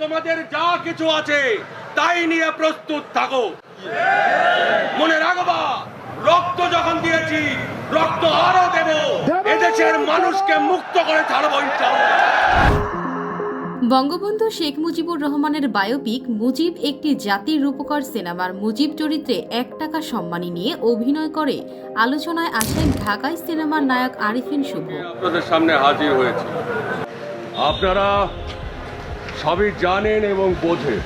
তোমাদের যা কিছু আছে তাই নিয়ে প্রস্তুত থাকো। মনে রাখবা রক্ত যখন দিয়েছি রক্ত আরও দেব। এদেশের মানুষকে মুক্ত করে ছাড়বো বঙ্গবন্ধু শেখ মুজিবুর রহমানের বায়োপিক মুজিব একটি জাতির রূপকার সিনেমার মুজিব চরিত্রে এক টাকা সম্মানী নিয়ে অভিনয় করে। আলোচনায় আসেন ঢাকায় সিনেমার নায়ক আরিফিন শুভ। আপনাদের সামনে হাজির হয়েছি। আপনারা সবই জানেন এবং বোঝেন।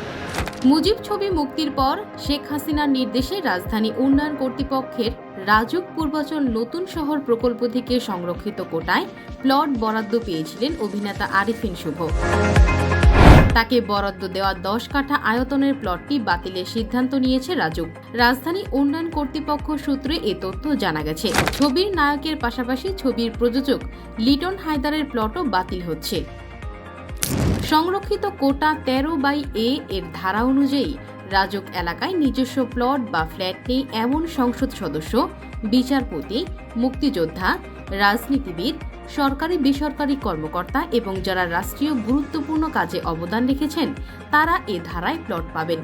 মুজিব ছবি মুক্তির পর শেখ হাসিনার নির্দেশে রাজধানী উন্নয়ন কর্তৃপক্ষের রাজুক পূর্বাচল নতুন শহর প্রকল্প থেকে সংরক্ষিত কোটায় প্লট বরাদ্দ পেয়েছিলেন অভিনেতা আরিফিন শুভ। তাকে বরাদ্দ দেওয়া দশ কাঠা আয়তনের প্লটটি বাতিলের সিদ্ধান্ত নিয়েছে রাজুক। রাজধানী উন্নয়ন কর্তৃপক্ষ সূত্রে এ তথ্য জানা গেছে। ছবির নায়কের পাশাপাশি ছবির প্রযোজক লিটন হায়দারের প্লটও বাতিল হচ্ছে। সংরক্ষিত কোটা তেরো বাই এ এর ধারা অনুযায়ী রাজক এলাকায় নিজস্ব প্লট বা ফ্ল্যাট নেই এমন সংসদ সদস্য, বিচারপতি, মুক্তিযোদ্ধা, রাজনীতিবিদ, সরকারি বেসরকারি কর্মকর্তা এবং যারা রাষ্ট্রীয় গুরুত্বপূর্ণ কাজে অবদান রেখেছেন, তারা এ ধারায় প্লট পাবেন।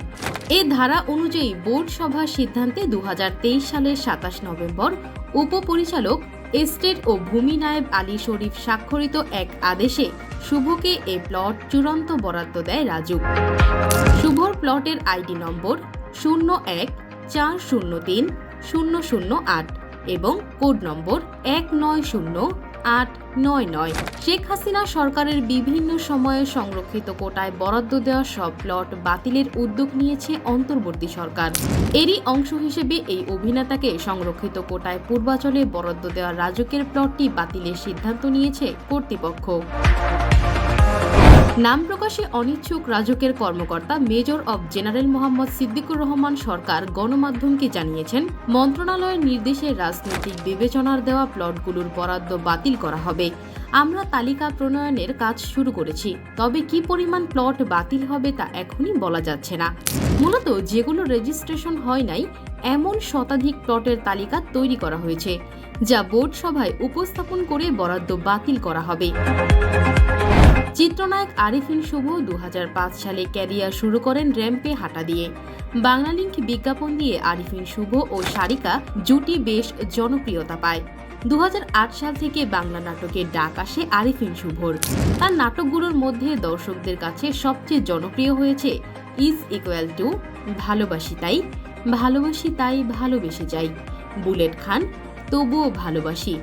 এ ধারা অনুযায়ী বোর্ড সভার সিদ্ধান্তে দু হাজার তেইশ সালের সাতাশ নভেম্বর উপপরিচালক এস্টেট ও ভূমি নায়েব আলী শরীফ স্বাক্ষরিত এক আদেশে শুভকে এ প্লট চূড়ান্ত বরাদ্দ দেয় রাজু। শুভর প্লটের আইডি নম্বর শূন্য এক চার শূন্য তিন শূন্য শূন্য আট। এবং কোড নম্বর এক নয় শূন্য আট নয় নয়। শেখ হাসিনা সরকারের বিভিন্ন সময়ে সংরক্ষিত কোটায় বরাদ্দ দেওয়া সব প্লট বাতিলের উদ্যোগ নিয়েছে অন্তর্বর্তী সরকার। এরই অংশ হিসেবে এই অভিনেতাকে সংরক্ষিত কোটায় পূর্বাচলে বরাদ্দ দেওয়া রাজকের প্লটটি বাতিলের সিদ্ধান্ত নিয়েছে কর্তৃপক্ষ। নাম প্রকাশে অনিচ্ছুক রাজকের কর্মকর্তা মেজর অব জেনারেল মোহাম্মদ সিদ্দিকুর রহমান সরকার গণমাধ্যমকে জানিয়েছেন, মন্ত্রণালয়ের নির্দেশে রাজনৈতিক বিবেচনার দেওয়া প্লটগুলোর বরাদ্দ বাতিল করা হবে। আমরা তালিকা প্রণয়নের কাজ শুরু করেছি। তবে কি পরিমাণ প্লট বাতিল হবে তা এখনই বলা যাচ্ছে না। মূলত যেগুলো রেজিস্ট্রেশন হয় নাই, এমন শতাধিক প্লটের তালিকা তৈরি করা হয়েছে, যা বোর্ড সভায় উপস্থাপন করে বরাদ্দ বাতিল করা হবে। চিত্রনায়ক আরিফিন শুভ দু হাজার পাঁচ সালে ক্যারিয়ার শুরু করেন র্যাম্পে হাঁটা দিয়ে। বাংলালিংক বিজ্ঞাপন দিয়ে আরিফিন শুভ ও সারিকা জুটি বেশ জনপ্রিয়তা পায়। দু হাজার আট সাল থেকে বাংলা নাটকের ডাক আসে আরিফিন শুভর। তার নাটকগুলোর মধ্যে দর্শকদের কাছে সবচেয়ে জনপ্রিয় হয়েছে ইজ ইকুয়াল টু, ভালোবাসি তাই ভালোবাসি তাই ভালোবেসে যাই, বুলেট খান, তবুও ভালোবাসি,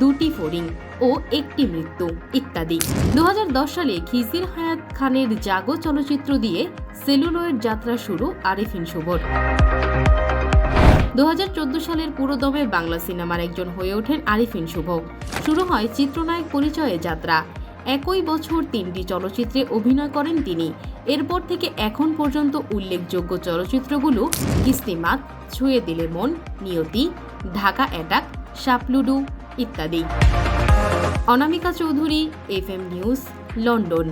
দুটি ফড়িং ও একটি মৃত্যু ইত্যাদি। দু হাজার দশ সালে খিজির হায়াত খানের জাগো চলচ্চিত্র দিয়ে সেলুলয়েড যাত্রা শুরু আরিফিন শুভর দু সালের পুরোদমে বাংলা সিনেমার একজন হয়ে ওঠেন আরিফিন শুভ শুরু হয় চিত্রনায়ক পরিচয়ে যাত্রা। একই বছর তিনটি চলচ্চিত্রে অভিনয় করেন তিনি। এরপর থেকে এখন পর্যন্ত উল্লেখযোগ্য চলচ্চিত্রগুলো কিস্তিমাত ছুঁয়ে দিলে মন, নিয়তি, ঢাকা অ্যাটাক সাপলুডু ইত্যাদি। Anamika Chowdhury F M news London.